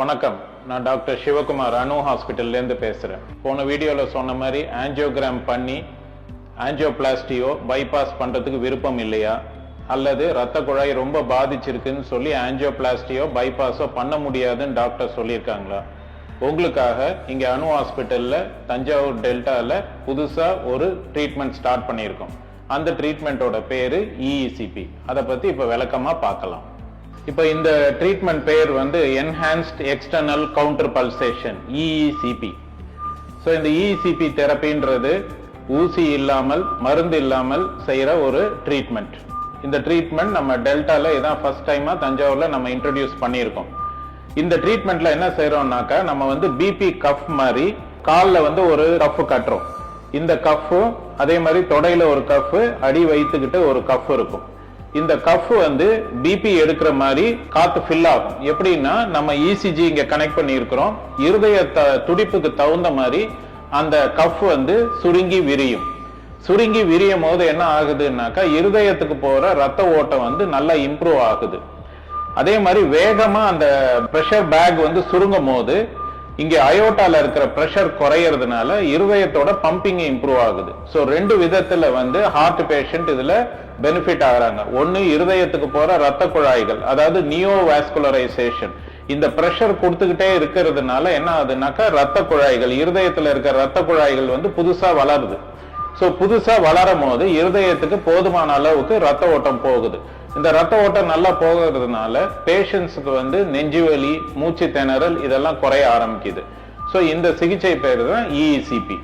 வணக்கம். நான் டாக்டர் சிவகுமார் அணு ஹாஸ்பிட்டல்லேருந்து பேசுகிறேன் போன வீடியோவில் சொன்ன மாதிரி ஆஞ்சியோகிராம் பண்ணி ஆஞ்சியோபிளாஸ்டியோ பைபாஸ் பண்ணுறதுக்கு விருப்பம் இல்லையா? அல்லது ரத்த குழாய் ரொம்ப பாதிச்சிருக்குன்னு சொல்லி ஆஞ்சியோபிளாஸ்டியோ பைபாஸோ பண்ண முடியாதுன்னு டாக்டர் சொல்லியிருக்காங்களா? உங்களுக்காக இங்கே அணு ஹாஸ்பிட்டலில் தஞ்சாவூர் டெல்டாவில் புதுசாக ஒரு ட்ரீட்மெண்ட் ஸ்டார்ட் பண்ணியிருக்கோம். அந்த ட்ரீட்மெண்ட்டோட பேர் இஇசிபி அதை பற்றி இப்போ விளக்கமாக பார்க்கலாம். இப்போ இந்த ட்ரீட்மெண்ட் பேர் வந்து enhanced external counter pulsation EECP so இந்த இஇசிபி தெரப்பின்றது ஊசி இல்லாமல் மருந்து இல்லாமல் செய்கிற ஒரு ட்ரீட்மெண்ட் இந்த ட்ரீட்மெண்ட் நம்ம டெல்டாவில் இதான் ஃபர்ஸ்ட் டைமாக தஞ்சாவூரில் நம்ம இன்ட்ரடியூஸ் பண்ணியிருக்கோம். இந்த ட்ரீட்மெண்ட்டில் என்ன செய்கிறோம்னாக்கா நம்ம வந்து பிபி கஃப் மாதிரி காலில் வந்து ஒரு கஃப் கட்டுறோம். இந்த கஃப்பும் அதே மாதிரி தொடையில் ஒரு கஃப் அடி வைத்துக்கிட்டு ஒரு கஃப் இருக்கும். இந்த கஃப் வந்து பிபி எடுக்கிற மாதிரி காத்து ஃபில் ஆகும். எப்படின்னா நம்ம இசிஜி இங்க கனெக்ட் பண்ணி இருக்கிறோம் இருதய துடிப்புக்கு தகுந்த மாதிரி அந்த கஃப் வந்து சுருங்கி விரியும். சுருங்கி விரியும் போது என்ன ஆகுதுன்னாக்கா இருதயத்துக்கு போற ரத்த ஓட்டம் வந்து நல்லா இம்ப்ரூவ் ஆகுது. அதே மாதிரி வேகமா அந்த ப்ரெஷர் பேக் வந்து சுருங்கும் போது இங்க அயோட்டால இருக்கிற ப்ரெஷர் குறையறதுனால இருதயத்தோட பம்பிங் இம்ப்ரூவ் ஆகுது. ஸோ ரெண்டு விதத்துல வந்து ஹார்ட் பேஷண்ட் இதுல பெனிஃபிட் ஆகுறாங்க. ஒன்னு இருதயத்துக்கு போற ரத்த குழாய்கள் அதாவது நியோ வாஸ்குலரைசேஷன் இந்த ப்ரெஷர் கொடுத்துக்கிட்டே இருக்கிறதுனால என்ன ஆகுதுனாக்கா ரத்த குழாய்கள் இருதயத்துல இருக்கிற ரத்த குழாய்கள் வந்து புதுசா வளருது. ஸோ புதுசா வளரும் போது இருதயத்துக்கு போதுமான அளவுக்கு ரத்த ஓட்டம் போகுது. இந்த ரத்த ஓட்டம் நல்லா போகிறதுனால பேஷண்ட்ஸுக்கு வந்து நெஞ்சு வலி மூச்சு திணறல் இதெல்லாம் குறைய ஆரம்பிக்குது. ஸோ இந்த சிகிச்சை பேர் தான் இஇசிபி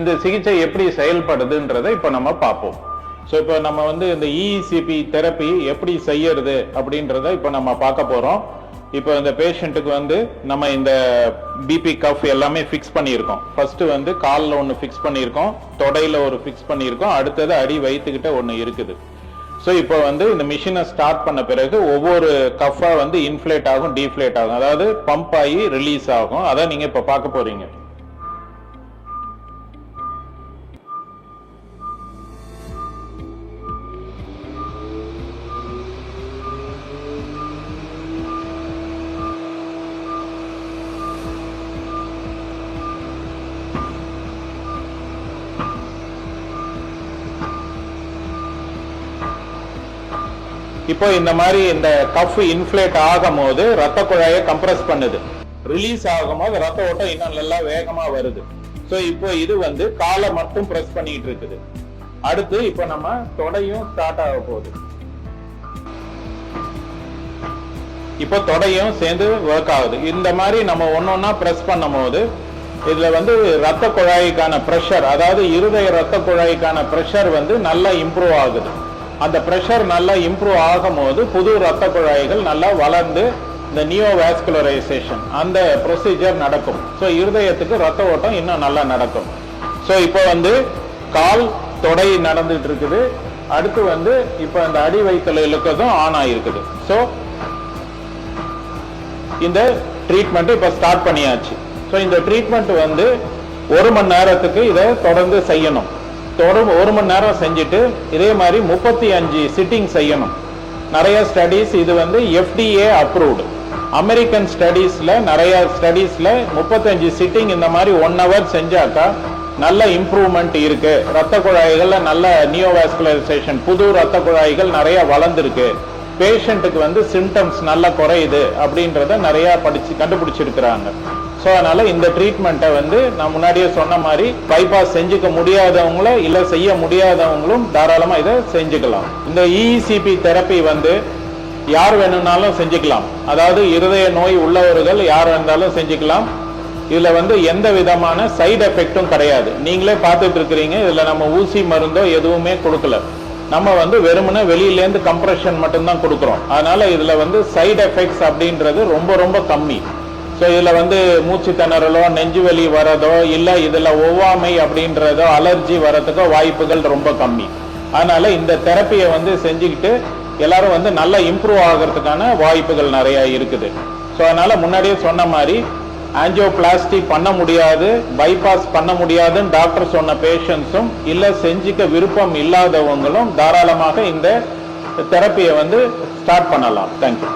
இந்த சிகிச்சை எப்படி செயல்படுதுன்றதை இப்போ நம்ம பார்ப்போம். ஸோ இப்போ நம்ம வந்து இந்த இஇசிபி தெரப்பி எப்படி செய்யறது அப்படின்றத இப்போ நம்ம பார்க்க போகிறோம் இப்போ இந்த பேஷண்ட்டுக்கு வந்து நம்ம இந்த பிபி கஃப் எல்லாமே ஃபிக்ஸ் பண்ணியிருக்கோம். ஃபர்ஸ்ட் வந்து காலில் ஒன்று ஃபிக்ஸ் பண்ணியிருக்கோம். தொடையில ஒரு ஃபிக்ஸ் பண்ணியிருக்கோம். அடுத்தது அடி வயிற்றுக்கிட்ட ஒன்று இருக்குது. ஸோ இப்போ வந்து இந்த மிஷினை ஸ்டார்ட் பண்ண பிறகு ஒவ்வொரு கஃபா வந்து இன்ஃப்ளேட் ஆகும் டீஃப்ளேட் ஆகும். அதாவது பம்ப் ஆகி ரிலீஸ் ஆகும். அதான் நீங்கள் இப்போ பார்க்க போறீங்க. இப்போ இந்த மாதிரி இந்த கஃப் இன்ஃப்ளேட் ஆகும் போது ரத்த குழாயை கம்ப்ரஸ் பண்ணுது. ரிலீஸ் ஆகும்போது ரத்த ஓட்டம் இன்னும் நல்லா வேகமா வருது. ஸோ இப்போ இது வந்து காலை மட்டும் ப்ரெஸ் பண்ணிட்டு இருக்குது. அடுத்து இப்போ நம்ம தொடையும் ஸ்டார்ட் ஆக போகுது. இப்போ தொடையும் சேர்ந்து ஒர்க் ஆகுது. இந்த மாதிரி நம்ம ஒன்னொன்னா ப்ரெஸ் பண்ணும் போது இதுல வந்து ரத்த குழாய்க்கான ப்ரெஷர் அதாவது இருதய ரத்த குழாய்க்கான ப்ரெஷர் வந்து நல்லா இம்ப்ரூவ் ஆகுது. அந்த ப்ரெஷர் நல்லா இம்ப்ரூவ் ஆகும் போது புது ரத்த குழாய்கள் நல்லா வளர்ந்து இந்த நியோவாஸ்குலரைசேஷன் அந்த ப்ரொசீஜர் நடக்கும். ஸோ இருதயத்துக்கு ரத்த ஓட்டம் இன்னும் நல்லா நடக்கும். ஸோ இப்போ வந்து கால் தொடை நடந்துட்டு இருக்குது. அடுத்து வந்து இப்போ அந்த அடி வயிற்றுல இழுக்கதும் ஆன் ஆகிருக்குது ஸோ இந்த ட்ரீட்மெண்ட்டு இப்போ ஸ்டார்ட் பண்ணியாச்சு. ஸோ இந்த ட்ரீட்மெண்ட் வந்து ஒரு மணி நேரத்துக்கு இதை தொடர்ந்து செய்யணும். தொடர்பு ஒரு மணி நேரம் செஞ்சுட்டு இதே மாதிரி முப்பத்தி அஞ்சு சிட்டிங் செய்யணும். நிறைய ஸ்டடீஸ் இது வந்து எஃப்டிஏ அப்ரூவ்டு அமெரிக்கன் ஸ்டடீஸ்ல நிறைய ஸ்டடீஸ்ல முப்பத்தஞ்சு சிட்டிங் இந்த மாதிரி ஒன் ஹவர் செஞ்சாக்கா நல்ல இம்ப்ரூவ்மெண்ட் இருக்கு. ரத்த குழாய்கள்ல நல்ல நியோவாஸ்குலரைசேஷன் புது ரத்த குழாய்கள் நிறைய வளர்ந்துருக்கு. பேஷண்ட்டுக்கு வந்து சிம்டம்ஸ் நல்லா குறையுது அப்படின்றத நிறையா படிச்சு கண்டுபிடிச்சிருக்கிறாங்க. ஸோ அதனால் இந்த ட்ரீட்மெண்ட்டை வந்து நான் முன்னாடியே சொன்ன மாதிரி பைபாஸ் செஞ்சுக்க முடியாதவங்கள இல்லை செய்ய முடியாதவங்களும் தாராளமாக இதை செஞ்சுக்கலாம். இந்த இஇசிபி தெரப்பி வந்து யார் வேணும்னாலும் செஞ்சுக்கலாம். அதாவது இருதய நோய் உள்ளவர்கள் யார் வேணாலும் செஞ்சுக்கலாம். இதில் வந்து எந்த விதமான சைடு எஃபெக்ட்டும் கிடையாது. நீங்களே பார்த்துட்டு இருக்கிறீங்க. இதில் நம்ம ஊசி மருந்தோ எதுவுமே கொடுக்கல. நம்ம வந்து வெறுமனே வெளியிலேருந்து கம்ப்ரெஷன் மட்டும்தான் கொடுக்குறோம். அதனால் இதில் வந்து சைடு எஃபெக்ட்ஸ் அப்படின்றது ரொம்ப ரொம்ப கம்மி. ஸோ இதில் வந்து மூச்சு திணறலோ நெஞ்சு வலி வரதோ இல்லை இதில் ஒவ்வாமை அப்படின்றதோ அலர்ஜி வரதுக்கோ வாய்ப்புகள் ரொம்ப கம்மி. அதனால் இந்த தெரப்பியை வந்து செஞ்சுக்கிட்டு எல்லாரும் வந்து நல்லா இம்ப்ரூவ் ஆகிறதுக்கான வாய்ப்புகள் நிறையா இருக்குது. ஸோ அதனால் முன்னாடியே சொன்ன மாதிரி ஆஞ்சியோபிளாஸ்டி பண்ண முடியாது பைபாஸ் பண்ண முடியாதுன்னு டாக்டர் சொன்ன பேஷண்ட்ஸும் இல்லை செஞ்சுக்க விருப்பம் இல்லாதவங்களும் தாராளமாக இந்த தெரப்பியை வந்து ஸ்டார்ட் பண்ணலாம். தேங்க்யூ